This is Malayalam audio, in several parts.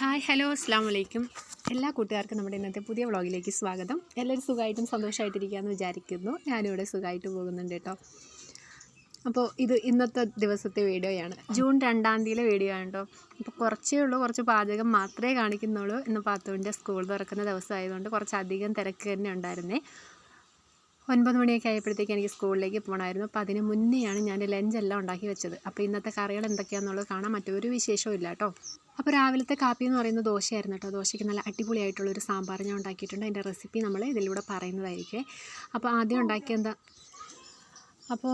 ഹായ് ഹലോ അസ്സാം വലൈക്കും എല്ലാ കൂട്ടുകാർക്കും നമ്മുടെ ഇന്നത്തെ പുതിയ വ്ളോഗിലേക്ക് സ്വാഗതം. എല്ലാവരും സുഖമായിട്ടും സന്തോഷമായിട്ടിരിക്കുകയെന്ന് വിചാരിക്കുന്നു. ഞാനിവിടെ സുഖമായിട്ട് പോകുന്നുണ്ട് കേട്ടോ. അപ്പോൾ ഇത് ഇന്നത്തെ ദിവസത്തെ വീഡിയോയാണ്. ജൂൺ രണ്ടാം തീയതിയിലെ വീഡിയോ ആണ് കേട്ടോ. അപ്പോൾ കുറച്ചേ ഉള്ളൂ കുറച്ച് പാചകം മാത്രമേ കാണിക്കുന്നുള്ളൂ ഇന്ന് പാത്തുവിന്റെ സ്കൂൾ തുറക്കുന്ന ദിവസമായതുകൊണ്ട് കുറച്ചധികം തിരക്ക് തന്നെ ഉണ്ടായിരുന്നേ. ഒൻപത് മണിയൊക്കെ ആയപ്പോഴത്തേക്ക് എനിക്ക് സ്കൂളിലേക്ക് പോകണമായിരുന്നു അപ്പോൾ അതിന് മുന്നെയാണ് ഞാൻ ലഞ്ച് എല്ലാം ഉണ്ടാക്കി വെച്ചത്. അപ്പോൾ ഇന്നത്തെ കറികൾ എന്തൊക്കെയാണെന്നുള്ളത് കാണാൻ മറ്റൊരു വിശേഷവും ഇല്ല കേട്ടോ. അപ്പോൾ രാവിലത്തെ കാപ്പി എന്ന് പറയുന്നത് ദോശയായിരുന്നു കേട്ടോ. ദോശയ്ക്ക് നല്ല അടിപൊളിയായിട്ടുള്ളൊരു സാമ്പാർ ഞാൻ ഉണ്ടാക്കിയിട്ടുണ്ട്. അതിന്റെ റെസിപ്പി നമ്മൾ ഇതിലൂടെ പറയുന്നതായിരിക്കും. അപ്പോൾ ആദ്യം ഉണ്ടാക്കിയ എന്താ അപ്പോൾ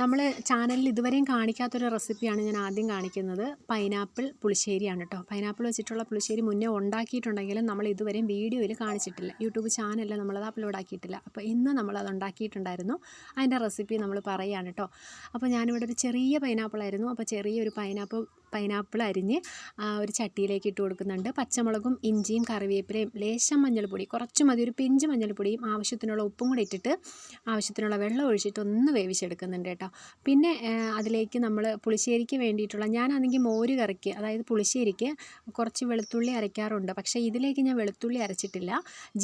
നമ്മൾ ചാനലിൽ ഇതുവരെയും കാണിക്കാത്തൊരു റെസിപ്പിയാണ് ഞാൻ ആദ്യം കാണിക്കുന്നത്. പൈനാപ്പിൾ പുളിശ്ശേരിയാണ് കേട്ടോ പൈനാപ്പിൾ വെച്ചിട്ടുള്ള പുളിശ്ശേരി മുന്നേ ഉണ്ടാക്കിയിട്ടുണ്ടെങ്കിലും നമ്മൾ ഇതുവരെയും വീഡിയോയിൽ കാണിച്ചിട്ടില്ല. യൂട്യൂബ് ചാനലിൽ നമ്മളത് അപ്ലോഡ് ആക്കിയിട്ടില്ല. അപ്പോൾ ഇന്ന് നമ്മളത് ഉണ്ടാക്കിയിട്ടുണ്ടായിരുന്നു. അതിന്റെ റെസിപ്പി നമ്മൾ പറയുകയാണ് കേട്ടോ അപ്പോൾ ഞാനിവിടെ ഒരു ചെറിയ പൈനാപ്പിളായിരുന്നു അപ്പോൾ ചെറിയൊരു പൈനാപ്പിൾ പൈനാപ്പിൾ അരിഞ്ഞ് ഒരു ചട്ടിയിലേക്ക് ഇട്ട് കൊടുക്കുന്നുണ്ട്. പച്ചമുളകും ഇഞ്ചിയും കറിവേപ്പിലയും ലേശം മഞ്ഞൾപ്പൊടി കുറച്ച് മതി ഒരു പിഞ്ച് മഞ്ഞൾപ്പൊടിയും ആവശ്യത്തിനുള്ള ഉപ്പും കൂടി ഇട്ടിട്ട് ആവശ്യത്തിനുള്ള വെള്ളം ഒഴിച്ചിട്ട് ഒന്ന് വേവിച്ചെടുക്കുന്നുണ്ട് കേട്ടോ. പിന്നെ അതിലേക്ക് നമ്മൾ പുളിശ്ശേരിക്ക് വേണ്ടിയിട്ടുള്ള ഞാനാണെങ്കിൽ മോര് കറിക്ക് അതായത് പുളിശ്ശേരിക്ക് കുറച്ച് വെളുത്തുള്ളി അരയ്ക്കാറുണ്ട്. പക്ഷേ ഇതിലേക്ക് ഞാൻ വെളുത്തുള്ളി അരച്ചിട്ടില്ല.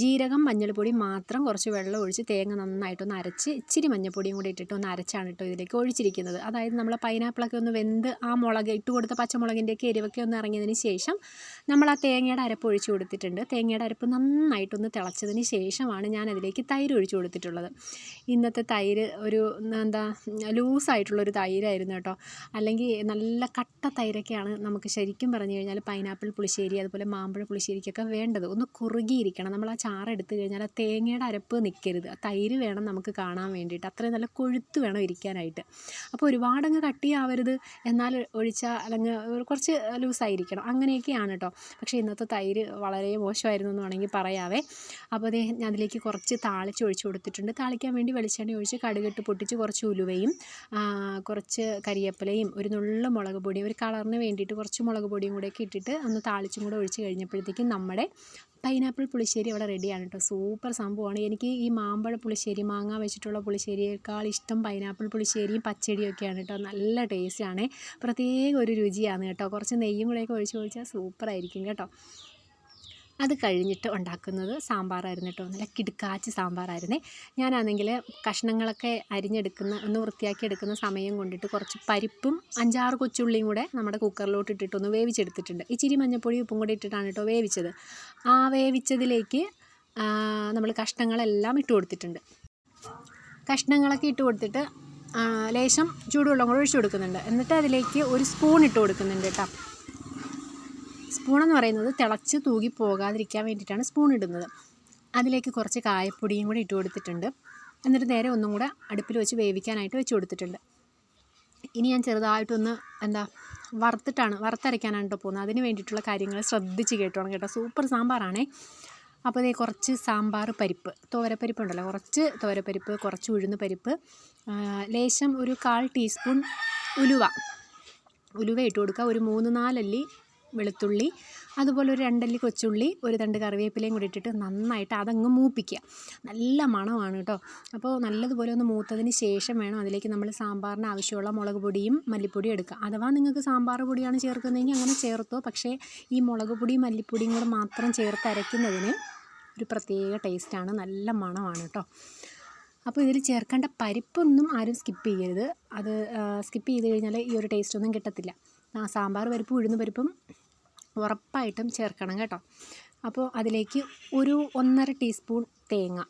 ജീരകം മഞ്ഞൾപ്പൊടി മാത്രം കുറച്ച് വെള്ളം ഒഴിച്ച് തേങ്ങ നന്നായിട്ടൊന്ന് അരച്ച് ഇച്ചിരി മഞ്ഞൾപ്പൊടിയും കൂടി ഇട്ടിട്ട് ഒന്ന് അരച്ചാണ് കേട്ടോ ഇതിലേക്ക് ഒഴിച്ചിരിക്കുന്നത്. അതായത് നമ്മൾ പൈനാപ്പിളൊക്കെ ഒന്ന് വെന്ത് ആ മുളക് ഇട്ട് കൊടുത്ത പച്ചമുളകിന്റെയൊക്കെ എരിവൊക്കെ ഒന്ന് ഇറങ്ങിയതിന് ശേഷം നമ്മൾ ആ തേങ്ങയുടെ അരപ്പ് ഒഴിച്ചു കൊടുത്തിട്ടുണ്ട്. തേങ്ങയുടെ അരപ്പ് നന്നായിട്ടൊന്ന് തിളച്ചതിന് ശേഷമാണ് ഞാൻ അതിലേക്ക് തൈര് ഒഴിച്ചു കൊടുത്തിട്ടുള്ളത്. ഇന്നത്തെ തൈര് ഒരു എന്താ ലൂസായിട്ടുള്ളൊരു തൈരായിരുന്നു കേട്ടോ. അല്ലെങ്കിൽ നല്ല കട്ട തൈരൊക്കെയാണ് നമുക്ക് ശരിക്കും പറഞ്ഞു കഴിഞ്ഞാൽ പൈനാപ്പിൾ പുളിശ്ശേരി അതുപോലെ മാമ്പഴ പുളിശ്ശേരിക്കൊക്കെ വേണ്ടത്. ഒന്ന് കുറുകിയിരിക്കണം. നമ്മൾ ആ ചാറ് എടുത്തു കഴിഞ്ഞാൽ ആ തേങ്ങയുടെ അരപ്പ് നിൽക്കരുത്. തൈര് വേണം നമുക്ക് കാണാൻ വേണ്ടിയിട്ട്. അത്രയും നല്ല കൊഴുത്ത് വേണം ഇരിക്കാനായിട്ട്. അപ്പോൾ ഒരുപാടങ്ങ് കട്ടിയാവരുത് എന്നാൽ ഒഴിച്ചാൽ ഒരു കുറച്ച് ലൂസായിരിക്കണം. അങ്ങനെയൊക്കെയാണ് കേട്ടോ പക്ഷേ ഇന്നത്തെ തൈര് വളരെ മോശമായിരുന്നു എന്ന് വേണമെങ്കിൽ പറയാവേ. അപ്പോൾ അതേ ഞാൻ അതിലേക്ക് കുറച്ച് താളിച്ച് ഒഴിച്ച് കൊടുത്തിട്ടുണ്ട്. താളിക്കാൻ വേണ്ടി വെളിച്ചെണ്ണ ഒഴിച്ച് കടുകിട്ട് പൊട്ടിച്ച് കുറച്ച് ഉലുവയും കുറച്ച് കരിയേപ്പിലയും ഒരു നുള്ള മുളക് പൊടിയും ഒരു കളറിന് വേണ്ടിയിട്ട് കുറച്ച് മുളക് പൊടിയും കൂടെയൊക്കെ ഇട്ടിട്ട് ഒന്ന് താളിച്ചും കൂടെ ഒഴിച്ച് കഴിഞ്ഞപ്പോഴത്തേക്കും നമ്മുടെ പൈനാപ്പിൾ പുളിശ്ശേരി അവിടെ റെഡിയാണ് കേട്ടോ. സൂപ്പർ സംഭവമാണ്. എനിക്ക് ഈ മാമ്പഴ പുളിശ്ശേരി മാങ്ങ വെച്ചിട്ടുള്ള പുളിശ്ശേരിയേക്കാൾ ഇഷ്ടം പൈനാപ്പിൾ പുളിശ്ശേരിയും പച്ചടിയും ഒക്കെയാണ് കേട്ടോ. നല്ല ടേസ്റ്റാണ്. പ്രത്യേക ഒരു രുചിയാണ് കേട്ടോ. കുറച്ച് നെയ്യും കൂടെയൊക്കെ ഒഴിച്ച് ഒഴിച്ചാൽ സൂപ്പറായിരിക്കും കേട്ടോ. അത് കഴിഞ്ഞിട്ട് ഉണ്ടാക്കുന്നത് സാമ്പാറായിരുന്നു കേട്ടോ. നല്ല കിടുക്കാച്ച് സാമ്പാറായിരുന്നേ. ഞാനാണെങ്കിൽ കഷ്ണങ്ങളൊക്കെ അരിഞ്ഞെടുക്കുന്ന ഒന്ന് വൃത്തിയാക്കി എടുക്കുന്ന സമയം കൊണ്ടിട്ട് കുറച്ച് പരിപ്പും അഞ്ചാറ് കൊച്ചുള്ളിയും കൂടെ നമ്മുടെ കുക്കറിലോട്ട് ഇട്ടിട്ട് ഒന്ന് വേവിച്ചെടുത്തിട്ടുണ്ട്. ഇച്ചിരി മഞ്ഞപ്പൊടി ഉപ്പും കൂടി ഇട്ടിട്ടാണ് കേട്ടോ വേവിച്ചത്. ആ വേവിച്ചതിലേക്ക് നമ്മൾ കഷ്ണങ്ങളെല്ലാം ഇട്ട് കൊടുത്തിട്ടുണ്ട്. കഷ്ണങ്ങളൊക്കെ ഇട്ട് കൊടുത്തിട്ട് ലേശം ചൂടുവെള്ളം കൂടെ ഒഴിച്ചു കൊടുക്കുന്നുണ്ട്. എന്നിട്ട് അതിലേക്ക് ഒരു സ്പൂൺ ഇട്ട് കൊടുക്കുന്നുണ്ട് കേട്ടോ. സ്പൂൺ എന്ന് പറയുന്നത് തിളച്ച് തൂകി പോകാതിരിക്കാൻ വേണ്ടിയിട്ടാണ് സ്പൂൺ ഇടുന്നത്. അതിലേക്ക് കുറച്ച് കായപ്പൊടിയും കൂടി ഇട്ട് കൊടുത്തിട്ടുണ്ട്. എന്നിട്ട് നേരെ ഒന്നും കൂടെ അടുപ്പിൽ വെച്ച് വേവിക്കാനായിട്ട് വെച്ച് കൊടുത്തിട്ടുണ്ട്. ഇനി ഞാൻ ചെറുതായിട്ടൊന്ന് എന്താ വറുത്തിട്ടാണ് വറുത്തരയ്ക്കാനാണ് കേട്ടോ പോകുന്നത്. അതിന് വേണ്ടിയിട്ടുള്ള കാര്യങ്ങൾ ശ്രദ്ധിച്ച് കേട്ടോണം കേട്ടോ. സൂപ്പർ സാമ്പാറാണേ. അപ്പോൾ ഇതേ കുറച്ച് സാമ്പാർ പരിപ്പ് തോരപ്പരിപ്പ് ഉണ്ടല്ലോ കുറച്ച് തോരപ്പരിപ്പ് കുറച്ച് ഉഴുന്ന് പരിപ്പ് ലേശം ഒരു കാൽ ടീസ്പൂൺ ഉലുവ. ഉലുവ ഇട്ട് കൊടുക്കുക. ഒരു മൂന്ന് നാലല്ലി വെളുത്തുള്ളി അതുപോലെ ഒരു രണ്ടല്ലി കൊച്ചുള്ളി ഒരു തണ്ട് കറിവേപ്പിലയും കൂടി ഇട്ടിട്ട് നന്നായിട്ട് അതങ്ങ് മൂപ്പിക്കുക. നല്ല മണമാണ് കേട്ടോ. അപ്പോൾ നല്ലതുപോലെ ഒന്ന് മൂത്തതിന് ശേഷം വേണം അതിലേക്ക് നമ്മൾ സാമ്പാറിന് ആവശ്യമുള്ള മുളക് പൊടിയും മല്ലിപ്പൊടിയും എടുക്കുക. അഥവാ നിങ്ങൾക്ക് സാമ്പാർ പൊടിയാണ് ചേർക്കുന്നതെങ്കിൽ അങ്ങനെ ചേർത്തോ. പക്ഷേ ഈ മുളക് പൊടിയും മല്ലിപ്പൊടിയും കൂടെ മാത്രം ചേർത്ത് അരയ്ക്കുന്നതിന് ഒരു പ്രത്യേക ടേസ്റ്റാണ്. നല്ല മണമാണ് കേട്ടോ. അപ്പോൾ ഇതിൽ ചേർക്കേണ്ട പരിപ്പൊന്നും ആരും സ്കിപ്പ് ചെയ്യരുത്. അത് സ്കിപ്പ് ചെയ്ത് കഴിഞ്ഞാൽ ഈ ഒരു ടേസ്റ്റ് ഒന്നും കിട്ടത്തില്ല. സാമ്പാർ പരിപ്പ് ഉഴുന്ന് പരിപ്പും ഉറപ്പായിട്ടും ചേർക്കണം കേട്ടോ. അപ്പോൾ അതിലേക്ക് ഒരു ഒന്നര ടീസ്പൂൺ തേങ്ങ.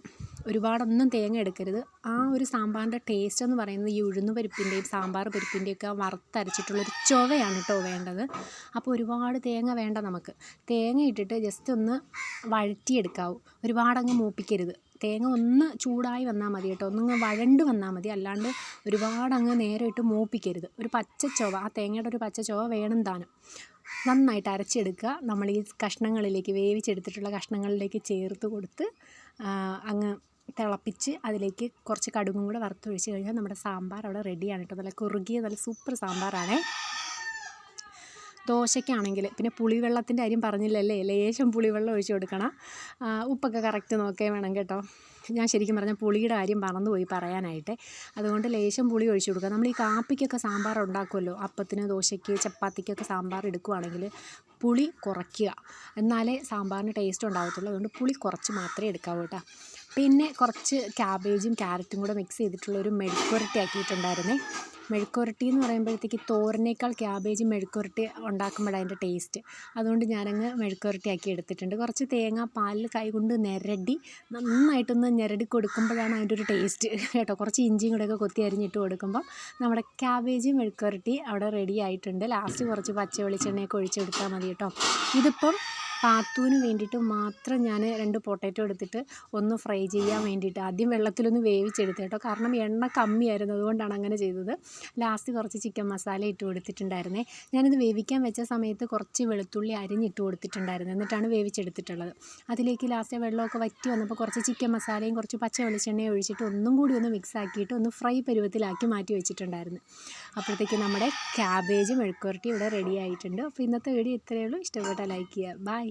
ഒരുപാടൊന്നും തേങ്ങ എടുക്കരുത്. ആ ഒരു സാമ്പാറിന്റെ ടേസ്റ്റ് എന്ന് പറയുന്നത് ഈ ഉഴുന്ന് പരിപ്പിന്റെയും സാമ്പാർ പരിപ്പിന്റെയൊക്കെ വറുത്തരച്ചിട്ടുള്ളൊരു ചുവയാണ് കേട്ടോ വേണ്ടത്. അപ്പോൾ ഒരുപാട് തേങ്ങ വേണ്ട നമുക്ക്. തേങ്ങ ഇട്ടിട്ട് ജസ്റ്റ് ഒന്ന് വഴറ്റിയെടുക്കാവൂ. ഒരുപാടങ്ങ് മൂപ്പിക്കരുത്. തേങ്ങ ഒന്ന് ചൂടായി വന്നാൽ മതി കേട്ടോ. ഒന്നങ്ങ് വഴണ്ട് വന്നാൽ മതി. അല്ലാണ്ട് ഒരുപാടങ്ങ് നേരെ ഇട്ട് മൂപ്പിക്കരുത്. ഒരു പച്ച ചുവ ആ തേങ്ങയുടെ ഒരു പച്ച ചുവ വേണം താനും. നന്നായിട്ട് അരച്ചെടുക്കുക. നമ്മൾ ഈ കഷ്ണങ്ങളിലേക്ക് വേവിച്ചെടുത്തിട്ടുള്ള കഷ്ണങ്ങളിലേക്ക് ചേർത്ത് കൊടുത്ത് അങ്ങ് തിളപ്പിച്ച് അതിലേക്ക് കുറച്ച് കടുകും കൂടെ വറുത്തൊഴിച്ച് കഴിഞ്ഞാൽ നമ്മുടെ സാമ്പാർ അവിടെ റെഡിയാണ് കേട്ടോ. നല്ല കുറുകിയ നല്ല സൂപ്പർ സാമ്പാറാണേ. ദോശയ്ക്കാണെങ്കിൽ പിന്നെ പുളിവെള്ളത്തിന്റെ കാര്യം പറഞ്ഞില്ലല്ലേ? ലേശം പുളിവെള്ളം ഒഴിച്ച് കൊടുക്കണം. ഉപ്പൊക്കെ കറക്റ്റ് നോക്കേ വേണം കേട്ടോ. ഞാൻ ശരിക്കും പറഞ്ഞാൽ പുളിയുടെ കാര്യം മറന്നുപോയി പറയാനായിട്ട്. അതുകൊണ്ട് ലേശം പുളി ഒഴിച്ചു കൊടുക്കുക. നമ്മൾ ഈ കാപ്പിക്കൊക്കെ സാമ്പാർ ഉണ്ടാക്കുമല്ലോ അപ്പത്തിന് ദോശയ്ക്ക് ചപ്പാത്തിക്കൊക്കെ സാമ്പാർ എടുക്കുകയാണെങ്കിൽ പുളി കുറയ്ക്കുക. എന്നാലേ സാമ്പാറിന് ടേസ്റ്റ് ഉണ്ടാകത്തുള്ളൂ അതുകൊണ്ട് പുളി കുറച്ച് മാത്രമേ എടുക്കാവൂ കേട്ടോ. പിന്നെ കുറച്ച് ക്യാബേജും ക്യാരറ്റും കൂടെ മിക്സ് ചെയ്തിട്ടുള്ള ഒരു മെഴുക്കുരട്ടി ആക്കിയിട്ടുണ്ടായിരുന്നേ. മെഴുക്കുരട്ടി എന്ന് പറയുമ്പോഴത്തേക്ക് തോരനേക്കാൾ ക്യാബേജ് മെഴുക്കുരട്ടി ഉണ്ടാക്കുമ്പോഴാണ് അതിന്റെ ടേസ്റ്റ്. അതുകൊണ്ട് ഞാനങ്ങ് മെഴുക്കുരട്ടിയാക്കി എടുത്തിട്ടുണ്ട്. കുറച്ച് തേങ്ങ പാലിൽ കൈകൊണ്ട് ഞെരടി നന്നായിട്ടൊന്ന് ഞെരടി കൊടുക്കുമ്പോഴാണ് അതിന്റെ ഒരു ടേസ്റ്റ് കേട്ടോ. കുറച്ച് ഇഞ്ചിയും കൂടെയൊക്കെ കൊത്തി അരിഞ്ഞിട്ട് കൊടുക്കുമ്പോൾ നമ്മുടെ ക്യാബേജ് മെഴുക്കുരട്ടി അവിടെ റെഡി ആയിട്ടുണ്ട്. ലാസ്റ്റ് കുറച്ച് പച്ച വെളിച്ചെണ്ണയൊക്കെ ഒഴിച്ചെടുത്താൽ മതി കേട്ടോ. ഇതിപ്പം പാത്തുവിന് വേണ്ടിയിട്ട് മാത്രം ഞാൻ രണ്ട് പൊട്ടാറ്റോ എടുത്തിട്ട് ഒന്ന് ഫ്രൈ ചെയ്യാൻ വേണ്ടിയിട്ട് ആദ്യം വെള്ളത്തിലൊന്ന് വേവിച്ചെടുത്ത് കേട്ടോ. കാരണം എണ്ണ കമ്മിയായിരുന്നു അതുകൊണ്ടാണ് അങ്ങനെ ചെയ്തത്. ലാസ്റ്റ് കുറച്ച് ചിക്കൻ മസാല ഇട്ട് കൊടുത്തിട്ടുണ്ടായിരുന്നേ. ഞാനിത് വേവിക്കാൻ വെച്ച സമയത്ത് കുറച്ച് വെളുത്തുള്ളി അരിഞ്ഞിട്ട് കൊടുത്തിട്ടുണ്ടായിരുന്നു. എന്നിട്ടാണ് വേവിച്ചെടുത്തിട്ടുള്ളത്. അതിലേക്ക് ലാസ്റ്റ് വെള്ളമൊക്കെ വറ്റി വന്നപ്പോൾ കുറച്ച് ചിക്കൻ മസാലയും കുറച്ച് പച്ച വെളിച്ചെണ്ണയും ഒഴിച്ചിട്ട് ഒന്നും കൂടി ഒന്ന് മിക്സ് ആക്കിയിട്ട് ഒന്ന് ഫ്രൈ പരുവത്തിലാക്കി മാറ്റി വെച്ചിട്ടുണ്ടായിരുന്നു. അപ്പോഴത്തേക്ക് നമ്മുടെ ക്യാബേജ് മെഴുക്കുവരട്ടി ഇവിടെ റെഡി ആയിട്ടുണ്ട്. അപ്പോൾ ഇന്നത്തെ വീഡിയോ ഇത്രയേ ഉള്ളൂ. ഇഷ്ടപ്പെട്ടാൽ ലൈക്ക് ചെയ്യുക. ബൈ